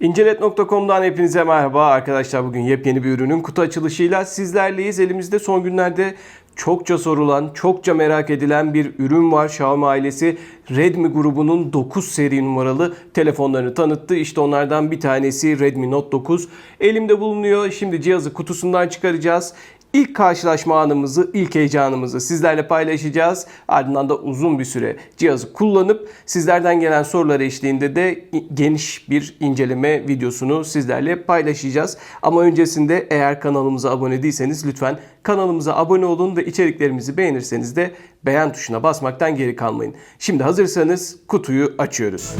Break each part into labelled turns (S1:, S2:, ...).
S1: İncelet.com'dan hepinize merhaba arkadaşlar. Bugün yepyeni bir ürünün kutu açılışıyla sizlerleyiz. Elimizde son günlerde çokça sorulan, çokça merak edilen bir ürün var. Xiaomi ailesi Redmi grubunun 9 seri numaralı telefonlarını tanıttı. İşte onlardan bir tanesi Redmi Note 9. Elimde bulunuyor. Şimdi cihazı kutusundan çıkaracağız. İlk karşılaşma anımızı, ilk heyecanımızı sizlerle paylaşacağız. Ardından da uzun bir süre cihazı kullanıp sizlerden gelen sorular eşliğinde de geniş bir inceleme videosunu sizlerle paylaşacağız. Ama öncesinde eğer kanalımıza abone değilseniz lütfen kanalımıza abone olun ve içeriklerimizi beğenirseniz de beğen tuşuna basmaktan geri kalmayın. Şimdi hazırsanız kutuyu açıyoruz.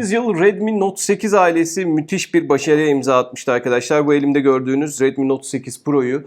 S1: Geçtiğimiz yıl Redmi Note 8 ailesi müthiş bir başarıya imza atmıştı arkadaşlar. Bu elimde gördüğünüz Redmi Note 8 Pro'yu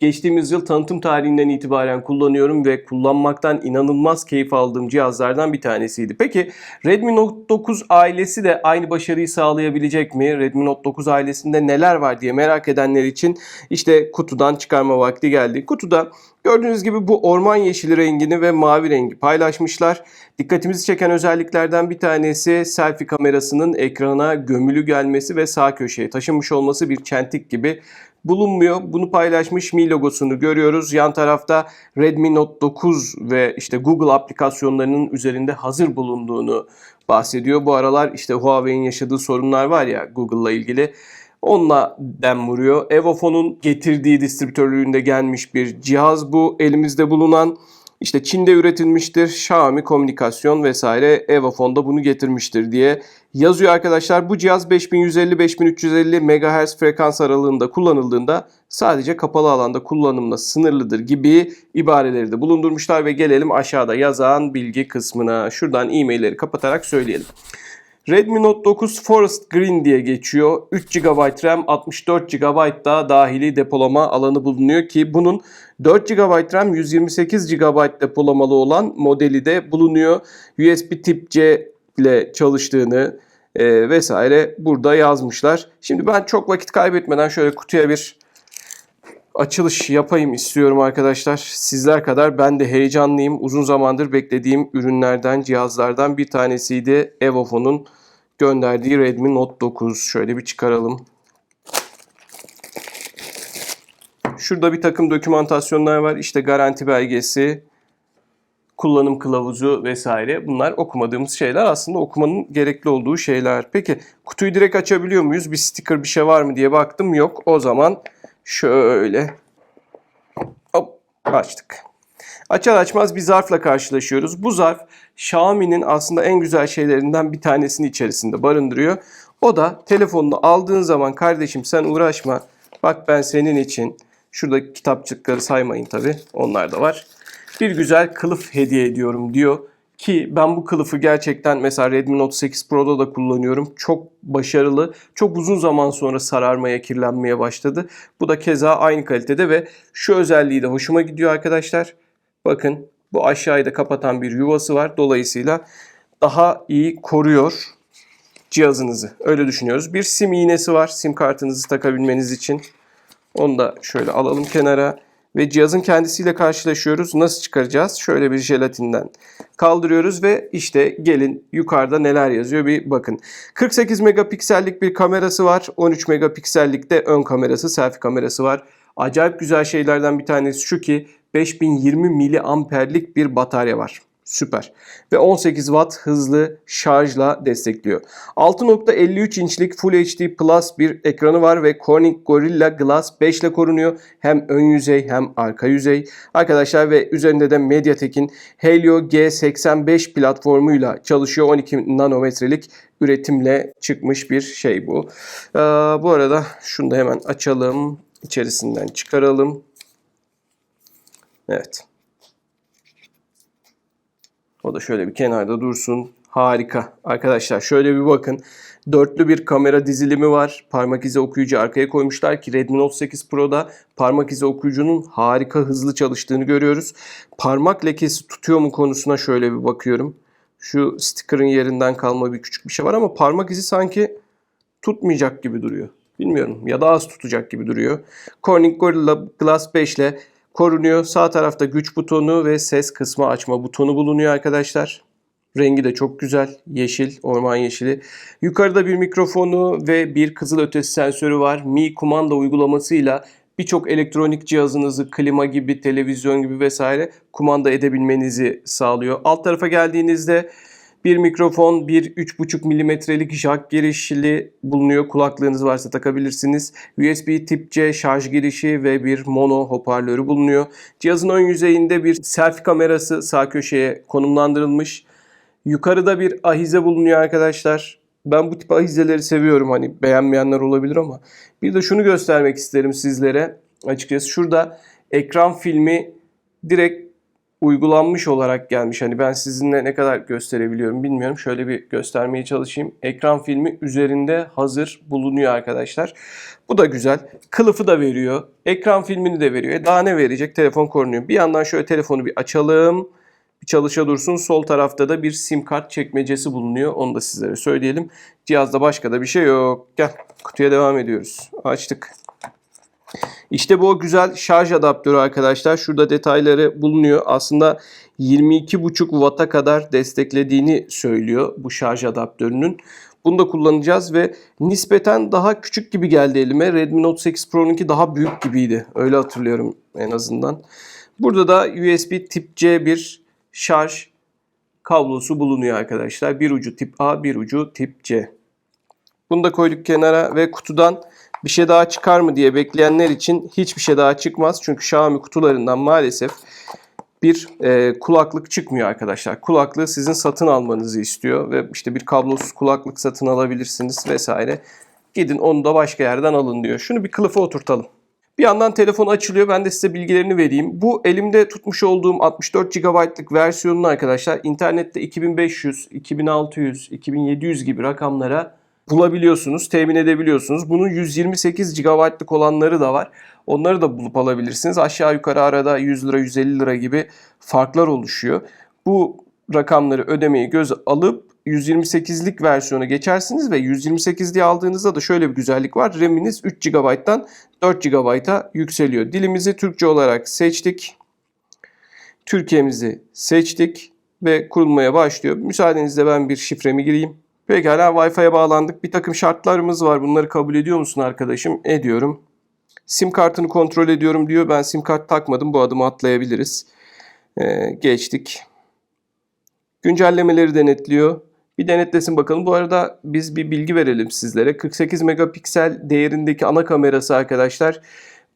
S1: geçtiğimiz yıl tanıtım tarihinden itibaren kullanıyorum ve kullanmaktan inanılmaz keyif aldığım cihazlardan bir tanesiydi. Peki Redmi Note 9 ailesi de aynı başarıyı sağlayabilecek mi? Redmi Note 9 ailesinde neler var diye merak edenler için işte kutudan çıkarma vakti geldi. Kutuda Gördüğünüz gibi bu orman yeşili rengini ve mavi rengi paylaşmışlar. Dikkatimizi çeken özelliklerden bir tanesi selfie kamerasının ekrana gömülü gelmesi ve sağ köşeye taşınmış olması bir çentik gibi bulunmuyor. Bunu paylaşmış Mi logosunu görüyoruz. Yan tarafta Redmi Note 9 ve işte Google aplikasyonlarının üzerinde hazır bulunduğunu bahsediyor. Bu aralar işte Huawei'in yaşadığı sorunlar var ya Google'la ilgili. Onunla dem vuruyor. Evofon'un getirdiği distribütörlüğünde gelmiş bir cihaz bu. Elimizde bulunan işte Çin'de üretilmiştir. Xiaomi komünikasyon vesaire Evofon'da bunu getirmiştir diye yazıyor arkadaşlar. Bu cihaz 5150-5350 MHz frekans aralığında kullanıldığında sadece kapalı alanda kullanımla sınırlıdır gibi ibareleri de bulundurmuşlar ve gelelim aşağıda yazan bilgi kısmına. Şuradan e-mailleri kapatarak söyleyelim. Redmi Note 9 Forest Green diye geçiyor. 3 GB RAM, 64 GB da dahili depolama alanı bulunuyor ki bunun 4 GB RAM, 128 GB depolamalı olan modeli de bulunuyor. USB tip C ile çalıştığını e, vesaire burada yazmışlar. Şimdi ben çok vakit kaybetmeden şöyle kutuya bir açılış yapayım istiyorum arkadaşlar. Sizler kadar ben de heyecanlıyım. Uzun zamandır beklediğim ürünlerden, cihazlardan bir tanesiydi. Evofon'un gönderdiği Redmi Note 9. Şöyle bir çıkaralım. Şurada bir takım dokümantasyonlar var. İşte garanti belgesi, kullanım kılavuzu vesaire. Bunlar okumadığımız şeyler aslında okumanın gerekli olduğu şeyler. Peki kutuyu direkt açabiliyor muyuz? Bir sticker bir şey var mı diye baktım. Yok. O zaman şöyle hop açtık. Açar açmaz bir zarfla karşılaşıyoruz. Bu zarf Xiaomi'nin aslında en güzel şeylerinden bir tanesini içerisinde barındırıyor. O da telefonunu aldığın zaman kardeşim sen uğraşma. Bak ben senin için şurada kitapçıkları saymayın tabi onlar da var. Bir güzel kılıf hediye ediyorum diyor. Ki ben bu kılıfı gerçekten mesela Redmi Note 8 Pro'da da kullanıyorum. Çok başarılı. Çok uzun zaman sonra sararmaya, kirlenmeye başladı. Bu da keza aynı kalitede ve şu özelliği de hoşuma gidiyor arkadaşlar. Bakın bu aşağıyı da kapatan bir yuvası var. Dolayısıyla daha iyi koruyor cihazınızı. Öyle düşünüyoruz. Bir sim iğnesi var. Sim kartınızı takabilmeniz için. Onu da şöyle alalım kenara. Ve cihazın kendisiyle karşılaşıyoruz. Nasıl çıkaracağız? Şöyle bir jelatinden kaldırıyoruz ve işte gelin yukarıda neler yazıyor bir bakın. 48 megapiksellik bir kamerası var. 13 megapiksellik de ön kamerası, selfie kamerası var. Acayip güzel şeylerden bir tanesi şu ki 5020 miliamperlik bir batarya var. Süper. Ve 18 watt hızlı şarjla destekliyor. 6.53 inçlik Full HD Plus bir ekranı var ve Corning Gorilla Glass 5 ile korunuyor. Hem ön yüzey hem arka yüzey. Arkadaşlar ve üzerinde de MediaTek'in Helio G85 platformuyla çalışıyor. 12 nanometrelik üretimle çıkmış bir şey bu. Ee, bu arada şunu da hemen açalım. İçerisinden çıkaralım. Evet. O da şöyle bir kenarda dursun. Harika. Arkadaşlar şöyle bir bakın. Dörtlü bir kamera dizilimi var. Parmak izi okuyucu arkaya koymuşlar ki Redmi Note 8 Pro'da parmak izi okuyucunun harika hızlı çalıştığını görüyoruz. Parmak lekesi tutuyor mu konusuna şöyle bir bakıyorum. Şu sticker'ın yerinden kalma bir küçük bir şey var ama parmak izi sanki tutmayacak gibi duruyor. Bilmiyorum ya da az tutacak gibi duruyor. Corning Gorilla Glass 5 ile korunuyor. Sağ tarafta güç butonu ve ses kısmı açma butonu bulunuyor arkadaşlar. Rengi de çok güzel. Yeşil, orman yeşili. Yukarıda bir mikrofonu ve bir kızılötesi sensörü var. Mi kumanda uygulamasıyla birçok elektronik cihazınızı klima gibi, televizyon gibi vesaire kumanda edebilmenizi sağlıyor. Alt tarafa geldiğinizde bir mikrofon, bir 3,5 milimetrelik jack girişli bulunuyor. Kulaklığınız varsa takabilirsiniz. USB tip C şarj girişi ve bir mono hoparlörü bulunuyor. Cihazın ön yüzeyinde bir selfie kamerası sağ köşeye konumlandırılmış. Yukarıda bir ahize bulunuyor arkadaşlar. Ben bu tip ahizeleri seviyorum. Hani beğenmeyenler olabilir ama. Bir de şunu göstermek isterim sizlere. Açıkçası şurada ekran filmi direkt uygulanmış olarak gelmiş. Hani ben sizinle ne kadar gösterebiliyorum bilmiyorum. Şöyle bir göstermeye çalışayım. Ekran filmi üzerinde hazır bulunuyor arkadaşlar. Bu da güzel. Kılıfı da veriyor. Ekran filmini de veriyor. E daha ne verecek? Telefon korunuyor. Bir yandan şöyle telefonu bir açalım. Bir çalışa dursun. Sol tarafta da bir sim kart çekmecesi bulunuyor. Onu da sizlere söyleyelim. Cihazda başka da bir şey yok. Gel kutuya devam ediyoruz. Açtık. İşte bu güzel şarj adaptörü arkadaşlar. Şurada detayları bulunuyor. Aslında 22,5 Watt'a kadar desteklediğini söylüyor bu şarj adaptörünün. Bunu da kullanacağız ve nispeten daha küçük gibi geldi elime. Redmi Note 8 Pro'nunki daha büyük gibiydi. Öyle hatırlıyorum en azından. Burada da USB tip C bir şarj kablosu bulunuyor arkadaşlar. Bir ucu tip A, bir ucu tip C. Bunu da koyduk kenara ve kutudan bir şey daha çıkar mı diye bekleyenler için hiçbir şey daha çıkmaz. Çünkü Xiaomi kutularından maalesef bir e, kulaklık çıkmıyor arkadaşlar. Kulaklığı sizin satın almanızı istiyor ve işte bir kablosuz kulaklık satın alabilirsiniz vesaire. Gidin onu da başka yerden alın diyor. Şunu bir kılıfa oturtalım. Bir yandan telefon açılıyor. Ben de size bilgilerini vereyim. Bu elimde tutmuş olduğum 64 GB'lık versiyonunu arkadaşlar internette 2500, 2600, 2700 gibi rakamlara bulabiliyorsunuz, temin edebiliyorsunuz. Bunun 128 GB'lık olanları da var. Onları da bulup alabilirsiniz. Aşağı yukarı arada 100 lira, 150 lira gibi farklar oluşuyor. Bu rakamları ödemeyi göze alıp 128'lik versiyona geçersiniz ve 128'liği aldığınızda da şöyle bir güzellik var. RAM'iniz 3 GB'dan 4 GB'a yükseliyor. Dilimizi Türkçe olarak seçtik. Türkiye'mizi seçtik ve kurulmaya başlıyor. Müsaadenizle ben bir şifremi gireyim. Pekala Wi-Fi'ye bağlandık. Bir takım şartlarımız var. Bunları kabul ediyor musun arkadaşım? Ediyorum. Sim kartını kontrol ediyorum diyor. Ben sim kart takmadım. Bu adımı atlayabiliriz. Ee, geçtik. Güncellemeleri denetliyor. Bir denetlesin bakalım. Bu arada biz bir bilgi verelim sizlere. 48 megapiksel değerindeki ana kamerası arkadaşlar.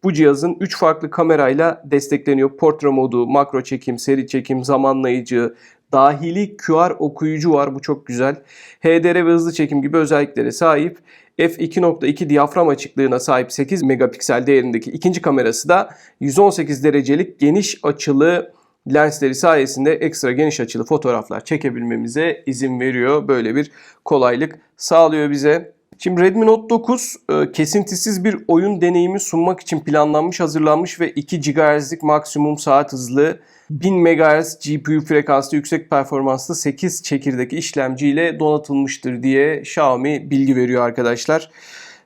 S1: Bu cihazın 3 farklı kamerayla destekleniyor. Portre modu, makro çekim, seri çekim, zamanlayıcı, dahili QR okuyucu var. Bu çok güzel. HDR ve hızlı çekim gibi özelliklere sahip. f2.2 diyafram açıklığına sahip 8 megapiksel değerindeki ikinci kamerası da 118 derecelik geniş açılı lensleri sayesinde ekstra geniş açılı fotoğraflar çekebilmemize izin veriyor. Böyle bir kolaylık sağlıyor bize. Şimdi Redmi Note 9 e, kesintisiz bir oyun deneyimi sunmak için planlanmış, hazırlanmış ve 2 GHz'lik maksimum saat hızlı 1000 MHz GPU frekanslı yüksek performanslı 8 çekirdek işlemciyle donatılmıştır diye Xiaomi bilgi veriyor arkadaşlar.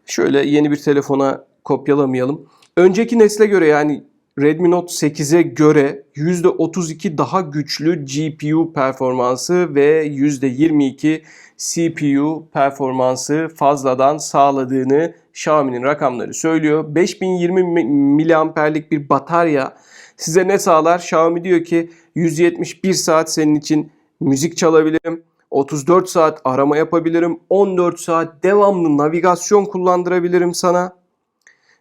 S1: Şöyle yeni bir telefona kopyalamayalım. Önceki nesle göre yani Redmi Note 8'e göre %32 daha güçlü GPU performansı ve %22 CPU performansı fazladan sağladığını Xiaomi'nin rakamları söylüyor. 5020 miliamperlik bir batarya size ne sağlar? Xiaomi diyor ki 171 saat senin için müzik çalabilirim. 34 saat arama yapabilirim. 14 saat devamlı navigasyon kullandırabilirim sana.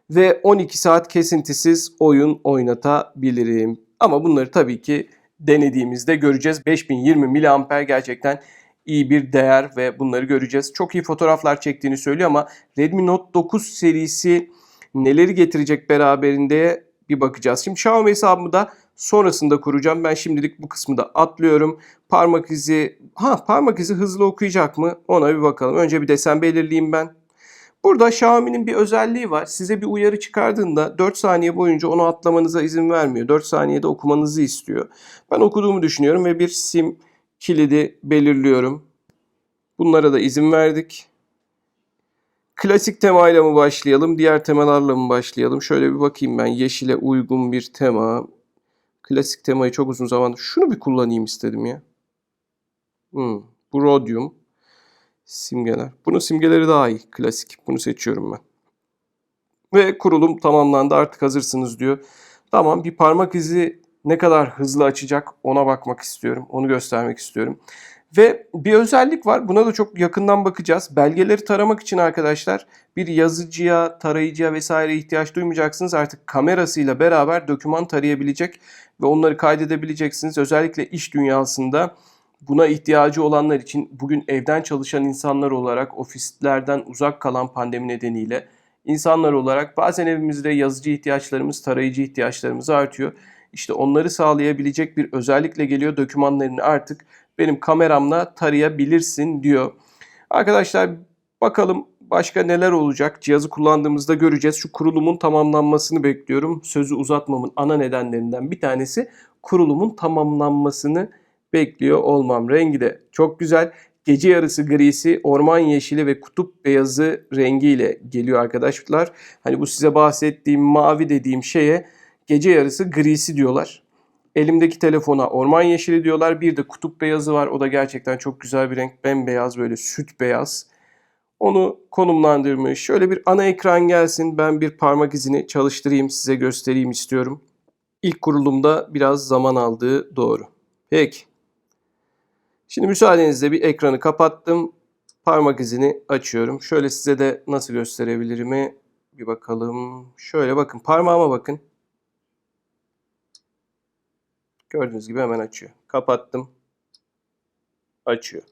S1: Ve 12 saat kesintisiz oyun oynatabilirim. Ama bunları tabii ki denediğimizde göreceğiz. 5020 mAh gerçekten iyi bir değer ve bunları göreceğiz. Çok iyi fotoğraflar çektiğini söylüyor ama Redmi Note 9 serisi neleri getirecek beraberinde bir bakacağız. Şimdi Xiaomi hesabımı da sonrasında kuracağım. Ben şimdilik bu kısmı da atlıyorum. Parmak izi, ha parmak izi hızlı okuyacak mı? Ona bir bakalım. Önce bir desen belirleyeyim ben. Burada Xiaomi'nin bir özelliği var. Size bir uyarı çıkardığında 4 saniye boyunca onu atlamanıza izin vermiyor. 4 saniyede okumanızı istiyor. Ben okuduğumu düşünüyorum ve bir sim kilidi belirliyorum. Bunlara da izin verdik. Klasik temayla mı başlayalım, diğer temalarla mı başlayalım? Şöyle bir bakayım ben. Yeşile uygun bir tema. Klasik temayı çok uzun zaman şunu bir kullanayım istedim ya. Hmm, bu rodyum. Simgeler. Bunun simgeleri daha iyi. Klasik. Bunu seçiyorum ben. Ve kurulum tamamlandı artık hazırsınız diyor. Tamam bir parmak izi ne kadar hızlı açacak ona bakmak istiyorum. Onu göstermek istiyorum. Ve bir özellik var. Buna da çok yakından bakacağız. Belgeleri taramak için arkadaşlar bir yazıcıya, tarayıcıya vesaire ihtiyaç duymayacaksınız. Artık kamerasıyla beraber doküman tarayabilecek ve onları kaydedebileceksiniz. Özellikle iş dünyasında buna ihtiyacı olanlar için bugün evden çalışan insanlar olarak ofislerden uzak kalan pandemi nedeniyle insanlar olarak bazen evimizde yazıcı ihtiyaçlarımız, tarayıcı ihtiyaçlarımız artıyor. İşte onları sağlayabilecek bir özellikle geliyor. Dokümanlarını artık benim kameramla tarayabilirsin diyor. Arkadaşlar bakalım başka neler olacak? Cihazı kullandığımızda göreceğiz. Şu kurulumun tamamlanmasını bekliyorum. Sözü uzatmamın ana nedenlerinden bir tanesi kurulumun tamamlanmasını bekliyor olmam. Rengi de çok güzel. Gece yarısı grisi, orman yeşili ve kutup beyazı rengiyle geliyor arkadaşlar. Hani bu size bahsettiğim mavi dediğim şeye gece yarısı grisi diyorlar. Elimdeki telefona orman yeşili diyorlar. Bir de kutup beyazı var. O da gerçekten çok güzel bir renk. Bembeyaz böyle süt beyaz. Onu konumlandırmış. Şöyle bir ana ekran gelsin. Ben bir parmak izini çalıştırayım size göstereyim istiyorum. İlk kurulumda biraz zaman aldığı doğru. Peki. Şimdi müsaadenizle bir ekranı kapattım. Parmak izini açıyorum. Şöyle size de nasıl gösterebilirim bir bakalım. Şöyle bakın parmağıma bakın. Gördüğünüz gibi hemen açıyor. Kapattım. Açıyor.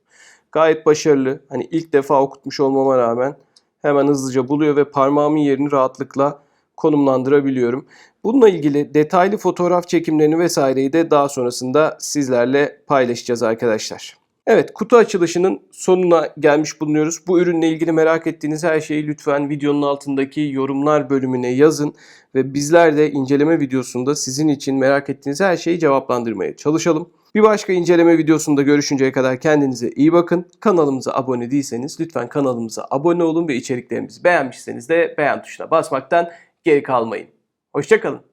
S1: Gayet başarılı. Hani ilk defa okutmuş olmama rağmen hemen hızlıca buluyor ve parmağımın yerini rahatlıkla konumlandırabiliyorum. Bununla ilgili detaylı fotoğraf çekimlerini vesaireyi de daha sonrasında sizlerle paylaşacağız arkadaşlar. Evet kutu açılışının sonuna gelmiş bulunuyoruz. Bu ürünle ilgili merak ettiğiniz her şeyi lütfen videonun altındaki yorumlar bölümüne yazın ve bizler de inceleme videosunda sizin için merak ettiğiniz her şeyi cevaplandırmaya çalışalım. Bir başka inceleme videosunda görüşünceye kadar kendinize iyi bakın. Kanalımıza abone değilseniz lütfen kanalımıza abone olun ve içeriklerimizi beğenmişseniz de beğen tuşuna basmaktan geri kalmayın. Hoşçakalın.